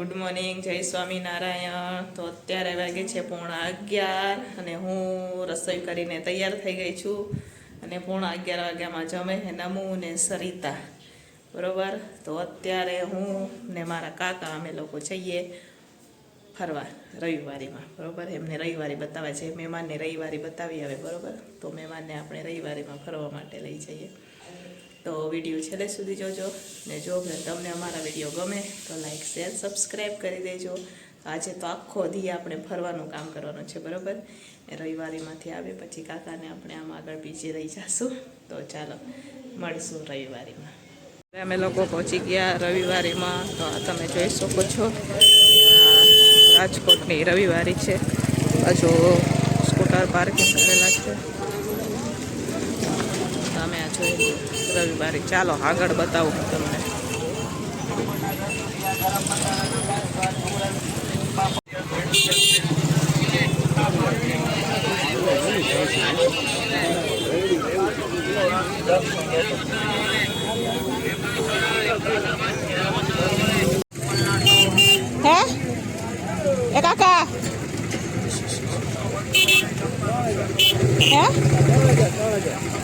Good morning, જય સ્વામિનારાયણ. તો અત્યારે વાગે છે પોણા અગિયાર અને હું રસોઈ કરીને તૈયાર થઈ ગઈ છું અને પોણા અગિયાર વાગ્યામાં જમે છે નમુ ને સરિતા. બરોબર? તો અત્યારે હું ને મારા કાકા, અમે લોકો જઈએ ફરવા રવિવારીમાં. બરોબર? એમને રવિવારી બતાવે છે મહેમાનને રવિવારી બતાવી આવે બરોબર? તો મહેમાનને આપણે રવિવારીમાં ફરવા માટે લઈ જઈએ. વીડિયો છેલ્લે સુધી જોજો ને જો તમને અમારા વીડિયો ગમે તો લાઈક શેર સબસ્ક્રાઈબ કરી દેજો. આજે તો આખો દી આપણે ફરવાનું કામ કરવાનું છે, બરાબર? એ રવિવારીમાંથી આવે પછી કાકાને આપણે આમ આગળ બીજી રહી જશું. તો ચાલો, મળીશું રવિવારીમાં. અમે લોકો પહોંચી ગયા રવિવારીમાં. તો તમે જોઈ શકો છો. રાજકોટની રવિવારી છે. હજુ સ્કૂટર પાર્કિંગ કરેલા છે. તમે આ જોઈ રવિવારી. ચાલો આગળ બતાવું હું તમને. હે? એ કાકા. હે?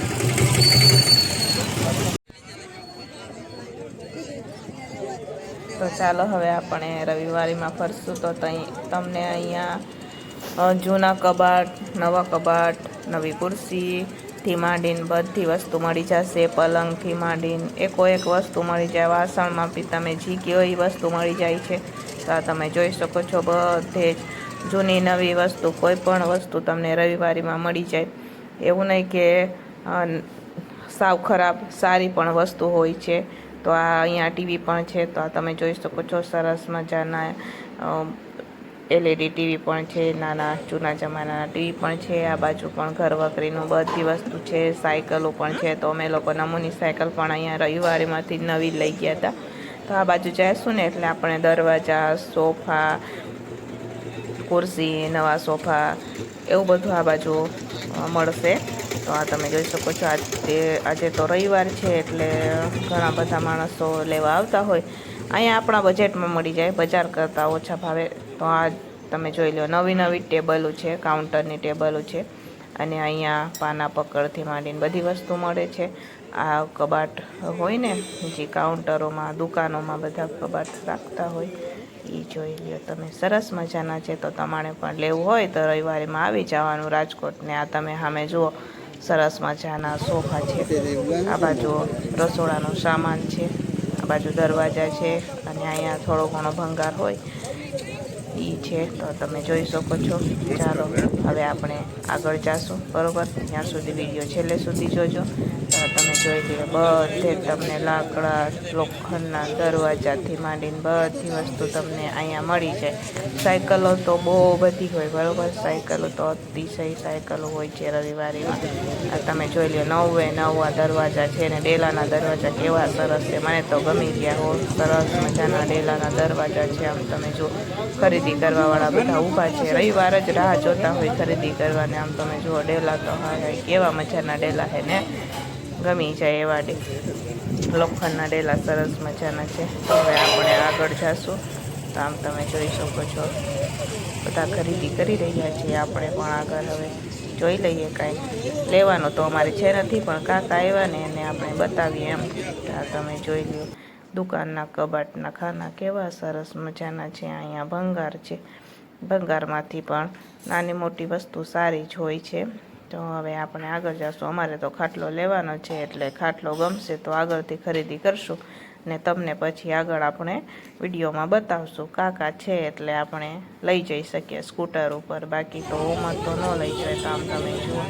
ચાલો હવે આપણે રવિવારીમાં ફરશું તો તમને અહીંયા જૂના કબાટ, નવા કબાટ, નવી ખુરશીથી માંડીને બધી વસ્તુ મળી જશે પલંગથી માંડીને એકો એક વસ્તુ મળી જાય, વાસણમાં બી તમે જી કયો એ વસ્તુ મળી જાય છે. તો આ તમે જોઈ શકો છો બધે જ જૂની નવી વસ્તુ, કોઈ પણ વસ્તુ તમને રવિવારીમાં મળી જાય. એવું નહીં કે સાવ ખરાબ સારી પણ વસ્તુ હોય છે. તો આ અહીંયા ટીવી પણ છે, તો આ તમે જોઈ શકો છો સરસ મજાના એલઈડી ટીવી પણ છે, નાના જૂના જમાનાના ટીવી પણ છે, આ બાજુ પણ ઘર વકરીનું બધી વસ્તુ છે, સાયકલો પણ છે, તો અમે લોકો નમૂની સાયકલ પણ અહીંયા રવિવારેમાંથી નવી લઈ ગયા હતા. તો આ બાજુ જઈશું ને એટલે આપણે દરવાજા, સોફા ખુરશી નવા સોફા, એવું બધું આ બાજુ મળશે. તો આ તમે જોઈ શકો છો આજે આજે તો રવિવાર છે એટલે ઘણા બધા માણસો લેવા આવતા હોય. અહીંયા આપણા બજેટમાં મળી જાય, બજાર કરતાં ઓછા ભાવે. તો આ તમે જોઈ લો નવી નવી ટેબલો છે, કાઉન્ટરની ટેબલો છે. અને અહીંયા પાના પકડથી માંડીને બધી વસ્તુ મળે છે. આ કબાટ હોય ને, જે કાઉન્ટરોમાં, દુકાનોમાં બધા કબાટ રાખતા હોય એ જોઈ લો તમે. સરસ મજાના છે. તો તમારે પણ લેવું હોય તો રવિવારેમાં આવી જવાનું રાજકોટને. આ તમે સામે જુઓ. સરસ મજાના સોફા છે. આ બાજુ રસોડાનો સામાન છે. આ બાજુ દરવાજા છે અને અહીંયા થોડો ઘણો ભંગાર હોય. છે, તો તમે જોઈ શકો છો. ચાલો, હવે આપણે આગળ જાશું. બરોબર? ત્યાં સુધી વીડિયો છેલ્લે સુધી જોજો. તમે જોઈ લ્યો બધે તમને લાકડા, લોખંડના દરવાજાથી માંડીને બધી વસ્તુ તમને અહીંયા મળી જાય. સાયકલો તો બહુ બધી હોય, બરોબર? સાયકલો તો અતિશય સાયકલો હોય છે રવિવારીમાં તમે જોઈ લો, નવે નવા દરવાજા છે ને ડેલાના દરવાજા કેવા સરસ છે. મને તો ગમી ગયા હો સરસ મજાના ડેલાના દરવાજા છે. આમ તમે જો ખરીદી કરવાવાળા બધા ઊભા છે. રવિવાર જ રાહ જોતા હોય ખરીદી કરવાને. આમ તમે જુઓ, ડેલા તો હા કેવા મજાના ડેલા છે ને. ગમી જાય એવા ડે, લોખંડના ડેલા સરસ મજાના છે. હવે આપણે આગળ જઈશું તો આમ તમે જોઈ શકો છો, બધા ખરીદી કરી રહ્યા છીએ આપણે પણ આગળ હવે જોઈ લઈએ કાંઈ. લેવાનું તો અમારે છે નથી, પણ કાકા આવ્યા ને એને આપણે બતાવીએ એમ. તમે જોઈ લ્યો. દુકાનના કબાટના ખાના કેવા સરસ મજાના છે, અહીંયા ભંગાર છે. ભંગારમાંથી પણ નાની મોટી વસ્તુ સારી જ હોય છે. તો હવે આપણે આગળ જઈશું અમારે તો ખાટલો લેવાનો છે, એટલે ખાટલો ગમશે તો આગળથી ખરીદી કરશું. ને તમને પછી આગળ આપણે વિડીયોમાં બતાવશું. કાકા છે એટલે આપણે લઈ જઈ શકીએ સ્કૂટર ઉપર. બાકી તો ઓમર તો ન લઈ જાય આમ તમે જુઓ.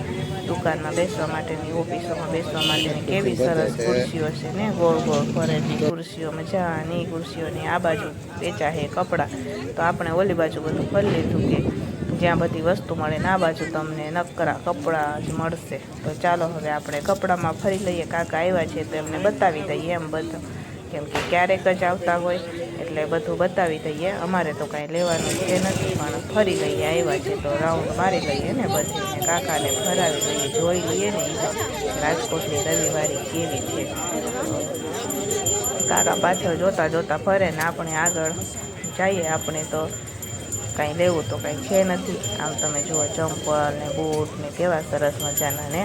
દુકાનમાં બેસવા માટેની, ઓફિસોમાં બેસવા માટેની કેવી સરસ ખુરશીઓ છે ને? ગોળ ગોળ ફરેલી ખુરશીઓ મજાની ખુરશીઓની આ બાજુ વેચા છે કપડાં. તો આપણે ઓલી બાજુ બધું ફરી લીધું કે જ્યાં બધી વસ્તુ મળે ને આ બાજુ તમને નકરા કપડાં જ મળશે. તો ચાલો હવે આપણે કપડામાં ફરી લઈએ. કાકા આવ્યા છે તો એમને બતાવી દઈએ એમ બધું. કેમ કે ક્યારેક જ આવતા હોય, એટલે બધું બતાવી દઈએ. અમારે તો કાંઈ લેવાનું છે નથી, પણ ફરી લઈએ, આવ્યા છે તો રાઉન્ડ મારી લઈએ ને બધીને, કાકાને ફરાવી લઈએ, જોઈ લઈએ ને એ રાજકોટની રવિવારી કેવી છે. કાકા પાછળ જોતા જોતા ફરે ને આપણે આગળ જઈએ, આપણે તો કાંઈ લેવું તો કાંઈ છે નથી. આમ તમે જુઓ, ચંપલ ને બૂટ ને કેવા સરસ મજાના ને.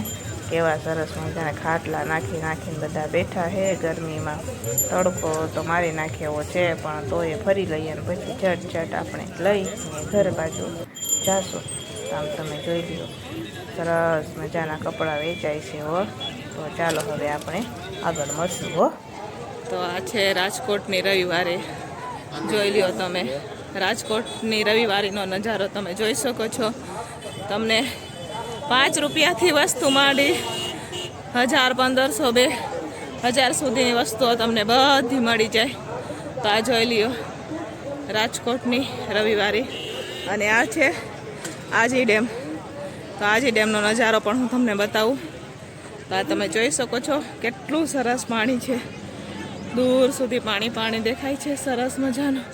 કેવા સરસ મજાના ખાટલા નાખી નાખીને બધા બેઠા હે ગરમીમાં તડકો તો મારી નાખે એવો છે, પણ તોય ફરી લઈએ ને પછી ઝટ ઝટ આપણે લઈ ઘર બાજુ જાશું. આમ તમે જોઈ લો સરસ મજાના કપડાં વેચાય છે હો. તો ચાલો હવે આપણે આગળ મળશું હો. તો આ છે રાજકોટની રવિવારે. જોઈ લ્યો તમે. રાજકોટની રવિવારીનો નજારો તમે જોઈ શકો છો. તમને પાંચ રૂપિયાથી વસ્તુ માંડી. હજાર પંદરસો બે. હજાર સુધીની વસ્તુઓ તમને બધી મળી જાય. તો આ જોઈ લ્યો, રાજકોટની રવિવારી. અને આ છે આજી ડેમ. તો આજી ડેમનો નજારો પણ હું તમને બતાવું. તો આ તમે જોઈ શકો છો કેટલું સરસ પાણી છે. દૂર સુધી પાણી પાણી દેખાય છે સરસ મજાનું.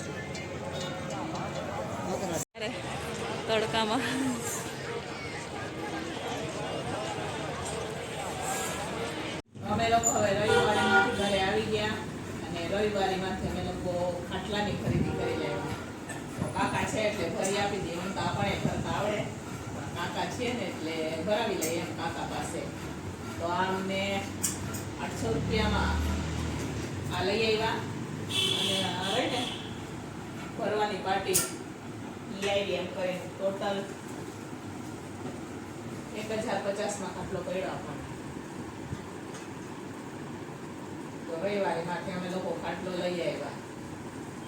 તડકામાં અમે લોકો હવે રવિવારીમાંથી ઘરે આવી ગયા અને રવિવારીમાંથી અમે લોકો ખાટલાની ખરીદી કરી લેવા તો કાકા છે, એટલે ભરી આપી દઈએ. એમ તો આપણે ભરતા આવડે. કાકા છે ને, એટલે ભરાવી લઈએ એમ કાકા પાસે. તો આ અમને આઠસો રૂપિયામાં આ લઈ આવ્યા. અને આવે ને, ભરવાની પાર્ટી. લઈ આવી એમ કરીને ટોટલ એક હજાર પચાસમાં ખાટલો પડ્યો આપણને. રવિવારે માટે અમે લોકો ખાટલો લઈ આવ્યા.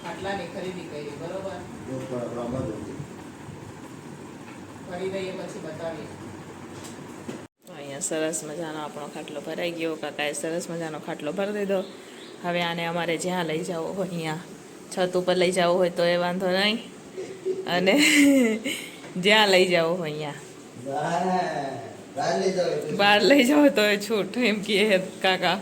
ખાટલાની ખરીદી કરી બરોબર? ફરી દઈએ પછી બતાવીએ. અહીંયા સરસ મજાનો આપણો ખાટલો ભરાઈ ગયો. કાકાએ સરસ મજાનો ખાટલો ભરી દીધો. હવે આને અમારે જ્યાં લઈ જવો હોય અહીંયા છત ઉપર લઈ જવો હોય તો એ વાંધો નહીં. અને જ્યાં લઈ જવો હોય અહીંયા. બહાર લઈ જાઓ તો એ છૂટ એમ કહે કાકા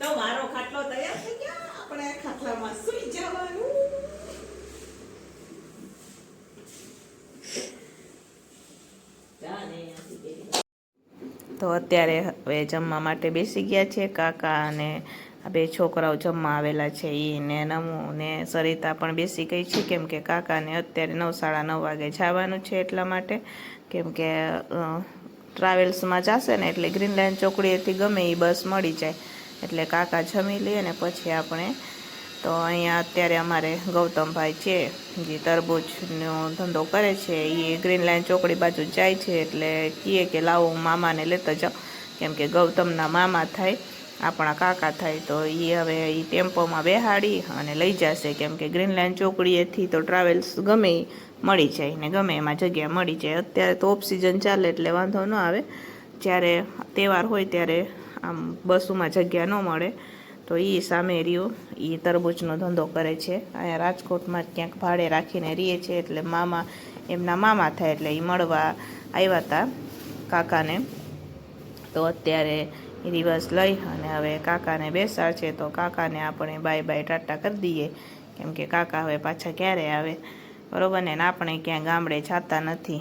તો મારો ખાટલો તૈયાર થઈ ગયો આપણે આ ખાટલામાં સુઈ જવાનું તો અત્યારે હવે જમવા માટે બેસી ગયા છે કાકા અને બે છોકરાઓ જમવા આવેલા છે. એ ને નમુ ને સરિતા પણ બેસી ગઈ છે. કેમ કે કાકાને અત્યારે નવ, સાડા નવ વાગે જવાનું છે એટલા માટે. કેમ કે ટ્રાવેલ્સમાં જશે ને એટલે ગ્રીન લાઇન ચોકડીએથી ગમે એ બસ મળી જાય. એટલે કાકા જમી લઈએ ને પછી આપણે તો અહીંયા અત્યારે અમારે ગૌતમભાઈ છે, જે તરબૂચનો ધંધો કરે છે. એ ગ્રીન લાઇન ચોકડી બાજુ જાય છે એટલે કહે કે લાવો, હું મામાને લેતો જાઉં. કેમ કે ગૌતમના મામા થાય, આપણા કાકા થાય, તો એ હવે એ ટેમ્પોમાં બેહાડી અને લઈ જશે. કેમ કે ગ્રીન લાઇન ચોકડીએથી તો ટ્રાવેલ્સ ગમે મળી જાય ને ગમે એમાં જગ્યા મળી જાય. અત્યારે તો ઓફ ચાલે એટલે વાંધો ન આવે. જ્યારે તહેવાર હોય ત્યારે આમ બસોમાં જગ્યા ન મળે, તો એ સામે રહ્યો. એ તરબૂચનો ધંધો કરે છે. અહીંયા રાજકોટમાં જ ક્યાંક ભાડે રાખીને રહીએ છે એટલે મામા, એમના મામા થાય એટલે એ મળવા આવ્યા હતા કાકાને. તો અત્યારે દિવસ લઈ અને હવે કાકાને બેસાડ છે તો કાકાને આપણે બાય બાય ટાટા કરી દઈએ. કેમ કે કાકા હવે પાછા ક્યારે આવે? બરાબર ને? આપણે ક્યાં ગામડે જતા નથી.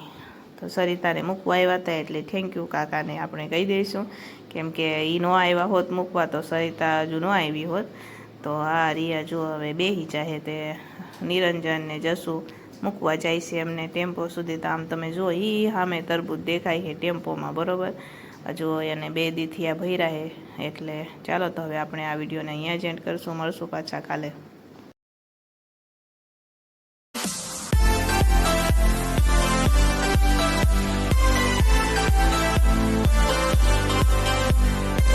તો સરિતાને મૂકવા આવ્યા હતા એટલે થેન્ક યુ કાકાને આપણે કહી દઈશું. કેમ કે એ ન આવ્યા હોત, મૂકવા તો સરિતા હજુ ન આવી હોત. તો આ રિયા જો હવે બેહી જાહે તે નિરંજન ને જસુ મૂકવા જાય છે એમને ટેમ્પો સુધી. તો આમ તમે જુઓ એ સામે તરબૂજ દેખાય છે ટેમ્પોમાં, બરોબર? હજુ એને બે દીથી આ ભર્યા છે, એટલે ચાલો તો હવે આપણે આ વિડીયોને અહીંયા જ એન્ડ કરશું. મળશું પાછા કાલે.